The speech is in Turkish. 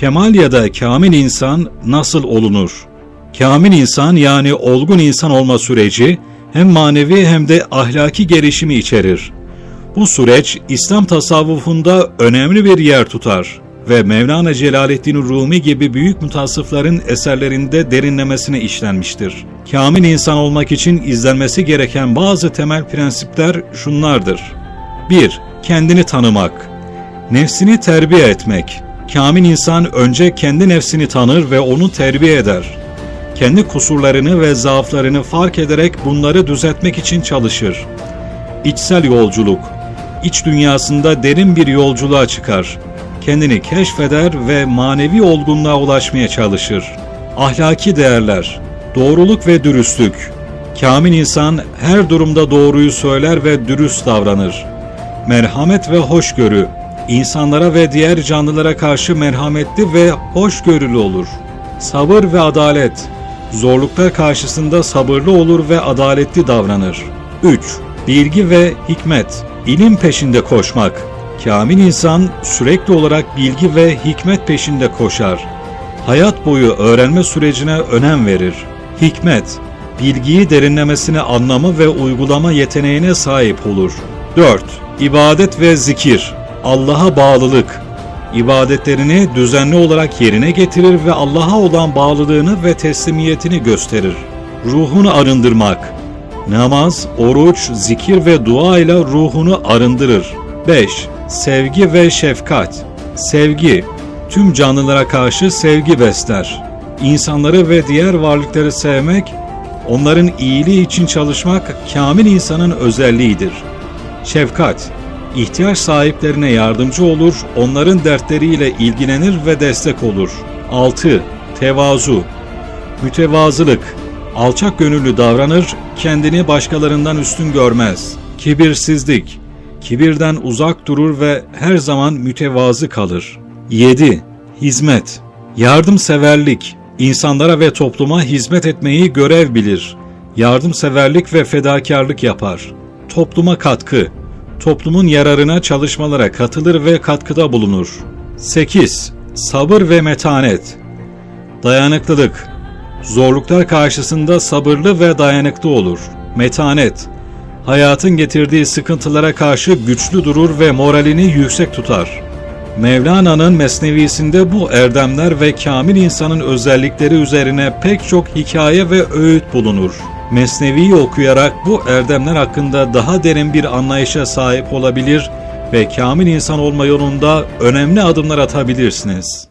Kemal ya da kamil insan nasıl olunur? Kamil insan yani olgun insan olma süreci hem manevi hem de ahlaki gelişimi içerir. Bu süreç İslam tasavvufunda önemli bir yer tutar ve Mevlana Celaleddin Rumi gibi büyük mutasıfların eserlerinde derinlemesine işlenmiştir. Kamil insan olmak için izlenmesi gereken bazı temel prensipler şunlardır. 1. Kendini tanımak. Nefsini terbiye etmek. Kamil insan önce kendi nefsini tanır ve onu terbiye eder. Kendi kusurlarını ve zaaflarını fark ederek bunları düzeltmek için çalışır. İçsel yolculuk. İç dünyasında derin bir yolculuğa çıkar. Kendini keşfeder ve manevi olgunluğa ulaşmaya çalışır. Ahlaki değerler. Doğruluk ve dürüstlük. Kamil insan her durumda doğruyu söyler ve dürüst davranır. Merhamet ve hoşgörü. İnsanlara ve diğer canlılara karşı merhametli ve hoşgörülü olur. Sabır ve adalet. Zorluklar karşısında sabırlı olur ve adaletli davranır. 3. Bilgi ve hikmet. İlim peşinde koşmak. Kamil insan sürekli olarak bilgi ve hikmet peşinde koşar. Hayat boyu öğrenme sürecine önem verir. Hikmet, bilgiyi derinlemesine anlama ve uygulama yeteneğine sahip olur. 4. İbadet ve zikir. Allah'a bağlılık. İbadetlerini düzenli olarak yerine getirir ve Allah'a olan bağlılığını ve teslimiyetini gösterir. Ruhunu arındırmak. Namaz, oruç, zikir ve dua ile ruhunu arındırır. 5. Sevgi ve şefkat. Sevgi, tüm canlılara karşı sevgi besler. İnsanları ve diğer varlıkları sevmek, onların iyiliği için çalışmak kamil insanın özelliğidir. Şefkat, ihtiyaç sahiplerine yardımcı olur, onların dertleriyle ilgilenir ve destek olur. 6. Tevazu Mütevazılık Alçak gönüllü davranır, kendini başkalarından üstün görmez. Kibirsizlik Kibirden uzak durur ve her zaman mütevazı kalır. 7. Hizmet Yardımseverlik İnsanlara ve topluma hizmet etmeyi görev bilir. Yardımseverlik ve fedakarlık yapar. Topluma katkı toplumun yararına çalışmalara katılır ve katkıda bulunur. 8. Sabır ve metanet Dayanıklılık Zorluklar karşısında sabırlı ve dayanıklı olur. Metanet Hayatın getirdiği sıkıntılara karşı güçlü durur ve moralini yüksek tutar. Mevlana'nın mesnevisinde bu erdemler ve kamil insanın özellikleri üzerine pek çok hikaye ve öğüt bulunur. Mesnevi'yi okuyarak bu erdemler hakkında daha derin bir anlayışa sahip olabilir ve kamil insan olma yolunda önemli adımlar atabilirsiniz.